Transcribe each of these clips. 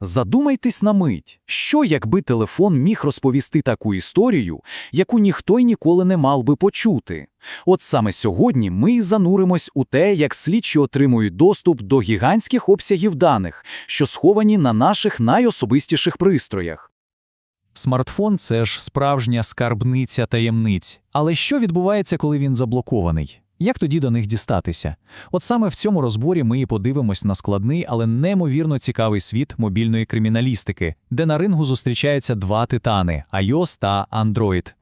Задумайтесь на мить, що якби телефон міг розповісти таку історію, яку ніхто й ніколи не мав би почути. От саме сьогодні ми й зануримось у те, як слідчі отримують доступ до гігантських обсягів даних, що сховані на наших найособистіших пристроях. Смартфон це ж справжня скарбниця таємниць. Але що відбувається, коли він заблокований? Як тоді до них дістатися? От саме в цьому розборі ми і подивимось на складний, але неймовірно цікавий світ мобільної криміналістики, де на рингу зустрічаються два титани iOS та Android.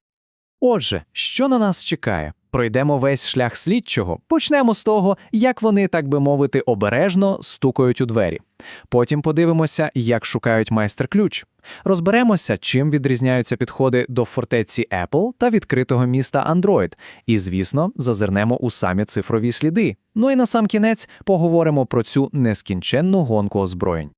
Отже, що на нас чекає? Пройдемо весь шлях слідчого. Почнемо з того, як вони, так би мовити, обережно стукають у двері. Потім подивимося, як шукають майстер-ключ. Розберемося, чим відрізняються підходи до фортеці Apple та відкритого міста Android. І, звісно, зазирнемо у самі цифрові сліди. Ну і на сам кінець поговоримо про цю нескінченну гонку озброєнь.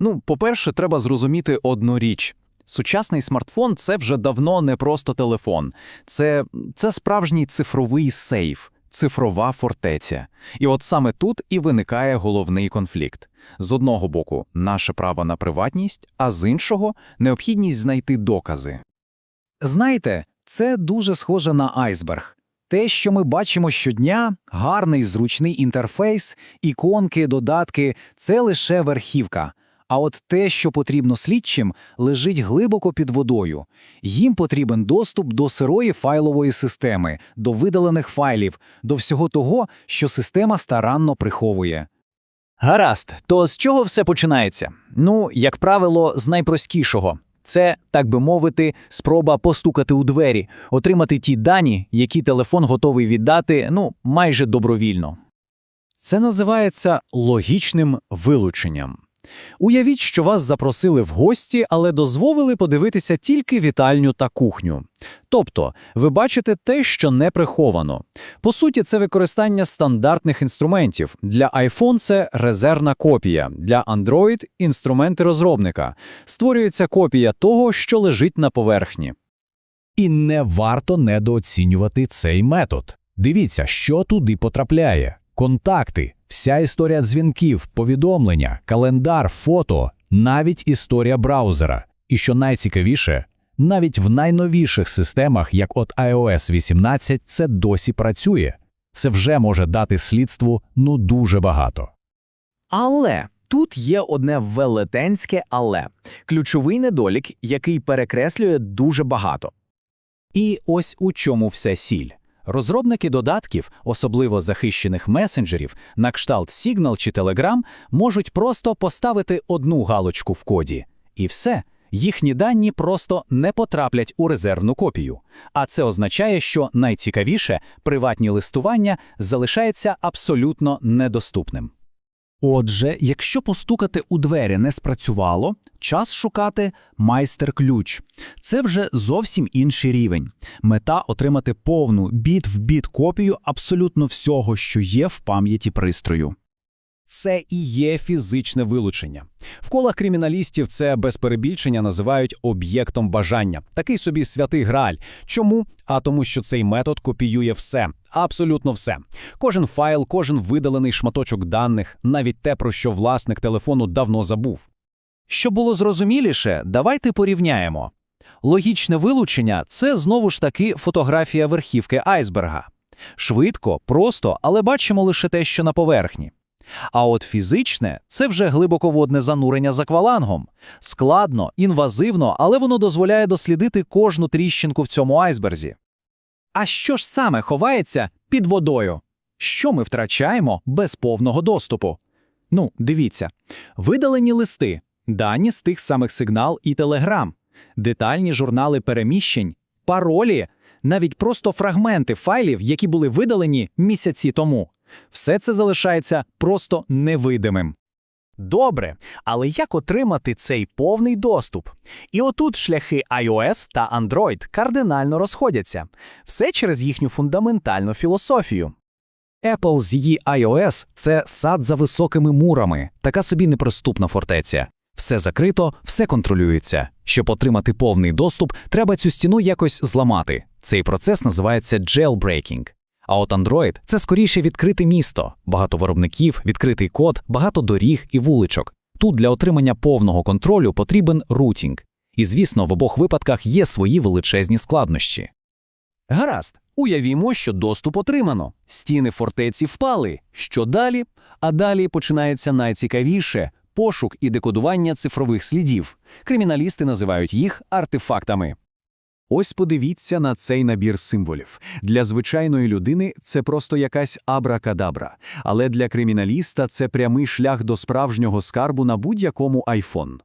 Ну, по-перше, треба зрозуміти одну річ. Сучасний смартфон це вже давно не просто телефон, це, це справжній цифровий сейф, цифрова фортеця. І от саме тут і виникає головний конфлікт. З одного боку, наше право на приватність, а з іншого необхідність знайти докази. Знаєте, це дуже схоже на айсберг. Те, що ми бачимо щодня, гарний зручний інтерфейс, іконки, додатки це лише верхівка. А от те, що потрібно слідчим, лежить глибоко під водою. Їм потрібен доступ до сирої файлової системи, до видалених файлів, до всього того, що система старанно приховує. Гаразд, то з чого все починається? Ну, як правило, з найпростішого. Це, так би мовити, спроба постукати у двері, отримати ті дані, які телефон готовий віддати, ну, майже добровільно. Це називається логічним вилученням. Уявіть, що вас запросили в гості, але дозволили подивитися тільки вітальню та кухню. Тобто, ви бачите те, що не приховано. По суті, це використання стандартних інструментів. Для iPhone це резервна копія, для Android – інструменти розробника. Створюється копія того, що лежить на поверхні. І не варто недооцінювати цей метод. Дивіться, що туди потрапляє: контакти, вся історія дзвінків, повідомлення, календар, фото, навіть історія браузера. І що найцікавіше, навіть в найновіших системах, як от iOS 18, це досі працює. Це вже може дати слідству ну дуже багато. Але тут є одне велетенське але ключовий недолік, який перекреслює дуже багато. І ось у чому вся сіль. Розробники додатків, особливо захищених месенджерів, на кшталт Signal чи Telegram, можуть просто поставити одну галочку в коді. І все, їхні дані просто не потраплять у резервну копію. А це означає, що найцікавіше приватні листування залишається абсолютно недоступним. Отже, якщо постукати у двері не спрацювало, час шукати майстер-ключ. Це вже зовсім інший рівень. Мета отримати повну біт-в-біт копію абсолютно всього, що є в пам'яті пристрою. Це і є фізичне вилучення. В колах криміналістів це без перебільшення називають об'єктом бажання. Такий собі святий граль. Чому? А тому, що цей метод копіює все, абсолютно все. Кожен файл, кожен видалений шматочок даних, навіть те, про що власник телефону давно забув. Щоб було зрозуміліше, давайте порівняємо. Логічне вилучення це знову ж таки фотографія верхівки айсберга. Швидко, просто, але бачимо лише те, що на поверхні. А от фізичне це вже глибоководне занурення з аквалангом. Складно, інвазивно, але воно дозволяє дослідити кожну тріщинку в цьому айсберзі. А що ж саме ховається під водою? Що ми втрачаємо без повного доступу? Ну, дивіться, видалені листи, дані з тих самих сигнал і телеграм, детальні журнали переміщень, паролі, навіть просто фрагменти файлів, які були видалені місяці тому. Все це залишається просто невидимим. Добре, але як отримати цей повний доступ? І отут шляхи iOS та Android кардинально розходяться. Все через їхню фундаментальну філософію. Apple з її iOS – це сад за високими мурами, така собі неприступна фортеця. Все закрито, все контролюється. Щоб отримати повний доступ, треба цю стіну якось зламати. Цей процес називається jailbreaking. А от Android – це скоріше відкрите місто, багато виробників, відкритий код, багато доріг і вуличок. Тут для отримання повного контролю потрібен рутінг. І, звісно, в обох випадках є свої величезні складнощі. Гаразд, уявімо, що доступ отримано. Стіни фортеці впали. Що далі? А далі починається найцікавіше – пошук і декодування цифрових слідів. Криміналісти називають їх артефактами. Ось подивіться на цей набір символів. Для звичайної людини це просто якась абракадабра, але для криміналіста це прямий шлях до справжнього скарбу на будь-якому айфон.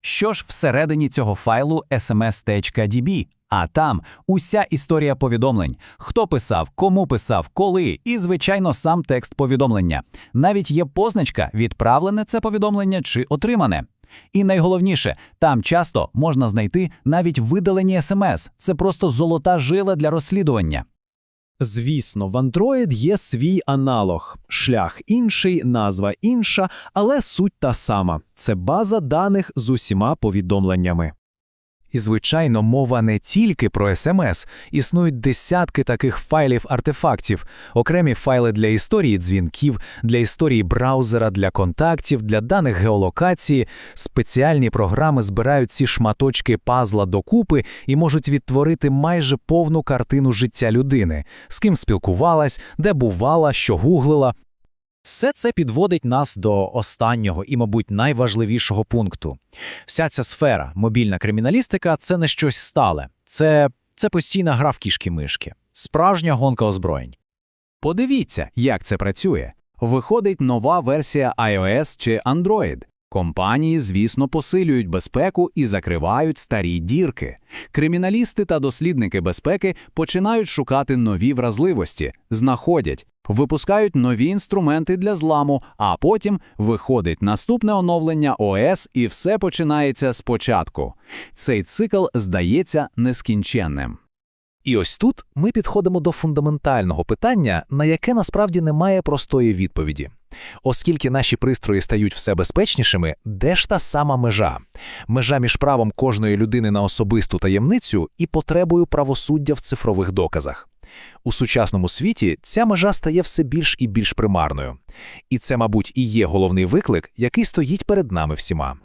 Що ж всередині цього файлу sms.db? А там уся історія повідомлень. Хто писав, кому писав, коли, і, звичайно, сам текст повідомлення. Навіть є позначка, відправлене це повідомлення чи отримане. І найголовніше, там часто можна знайти навіть видалені смс. Це просто золота жила для розслідування. Звісно, в Android є свій аналог. Шлях інший, назва інша, але суть та сама. Це база даних з усіма повідомленнями. І, звичайно, мова не тільки про SMS. Існують десятки таких файлів-артефактів, окремі файли для історії дзвінків, для історії браузера, для контактів, для даних геолокації. Спеціальні програми збирають ці шматочки пазла докупи і можуть відтворити майже повну картину життя людини, з ким спілкувалась, де бувала, що гуглила. Все це підводить нас до останнього і, мабуть, найважливішого пункту. Вся ця сфера, мобільна криміналістика, це не щось стале. Це, це постійна гра в кішки-мишки, справжня гонка озброєнь. Подивіться, як це працює. Виходить нова версія iOS чи Android. Компанії, звісно, посилюють безпеку і закривають старі дірки. Криміналісти та дослідники безпеки починають шукати нові вразливості, знаходять, випускають нові інструменти для зламу, а потім виходить наступне оновлення ОС і все починається спочатку. Цей цикл здається нескінченним. І ось тут ми підходимо до фундаментального питання, на яке насправді немає простої відповіді. Оскільки наші пристрої стають все безпечнішими, де ж та сама межа? Межа між правом кожної людини на особисту таємницю і потребою правосуддя в цифрових доказах. У сучасному світі ця межа стає все більш і більш примарною. І це, мабуть, і є головний виклик, який стоїть перед нами всіма.